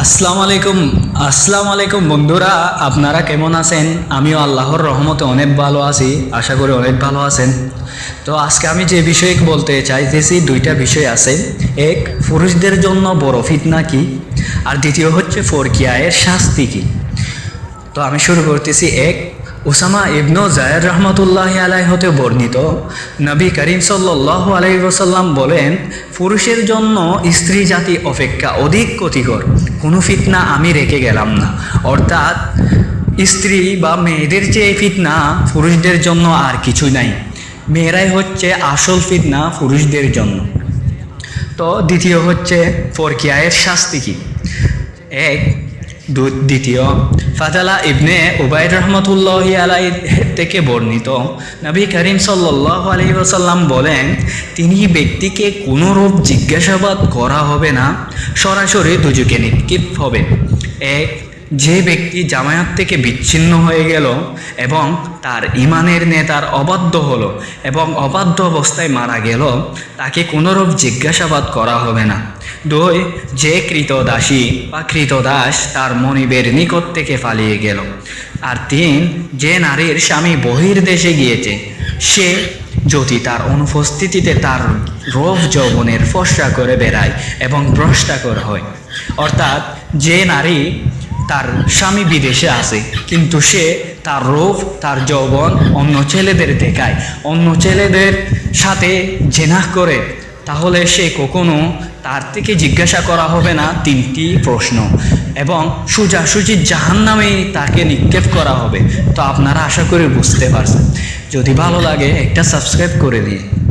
আসসালামু আলাইকুম আসসালামু আলাইকুম বন্ধুরা, আপনারা কেমন আছেন? আমিও আল্লাহর রহমতে অনেক ভালো আছি, আশা করি অনেক ভালো আছেন। তো আজকে আমি যে বিষয়ে বলতে চাইতেছি দুইটা বিষয় আছে। এক, পুরুষদের জন্য বড় ফিতনা কি? আর দ্বিতীয় হচ্ছে ফরকিয়ায়ের শাস্তি কি? তো আমি শুরু করতেছি। এক উসামা ইবনু জায়দ রহমতুল্লাহ আলাই হতে বর্ণিত, নবী করিম সাল্লাহ আলাই ওসাল্লাম বলেন, পুরুষের জন্য স্ত্রী জাতি অপেক্ষা অধিক ক্ষতিকর। কোনো ফিতনা আমি রেখে গেলাম না। অর্থাৎ, স্ত্রী বা মেয়েদের যে ফিতনা পুরুষদের জন্য আর কিছু নাই। মেয়েরাই হচ্ছে আসল ফিতনা পুরুষদের জন্য। তো দ্বিতীয় হচ্ছে ফরকিয়ায়ের শাস্তি কি? এক দ্বিতীয়, ফাজালা ইবনে উবাই রহমতুল্লাহ আলাই থেকে বর্ণিত। নবী করিম সাল্লাহ আলী ওসাল্লাম বলেন, তিনি ব্যক্তিকে কোনোরূপ জিজ্ঞাসাবাদ করা হবে না, সরাসরি দুজকে নিক্ষিপ হবে। এক যে ব্যক্তি জামায়াত থেকে বিচ্ছিন্ন হয়ে গেল এবং তার ইমানের নেতার অবাধ্য হলো এবং অবাধ্য অবস্থায় মারা গেল, তাকে কোনোরূপ জিজ্ঞাসাবাদ করা হবে না। দুই, যে কৃতদাসী বা কৃতদাস তার মনিবের নিকট থেকে পালিয়ে গেল। আর তিন, যে নারীর স্বামী বহির দেশে গিয়েছে, সে যদি তার অনুপস্থিতিতে তার রোভ যৌবনের ফসা করে বেড়ায় এবং ভ্রষ্টাকর হয়, অর্থাৎ যে নারী তার স্বামী বিদেশে আছে। কিন্তু সে তার রূপ, তার যৌবন অন্য ছেলেদের দেখায়। অন্য ছেলেদের সাথে জেনা করে। তাহলে সে কখনো তার থেকে জিজ্ঞাসা করা হবে না তিনটি প্রশ্ন। এবং সোজাসুজি জাহান নামেই তাকে নিক্ষেপ করা হবে। তো আপনারা আশা করি বুঝতে পারছেন। যদি ভালো লাগে একটা সাবস্ক্রাইব করে দিন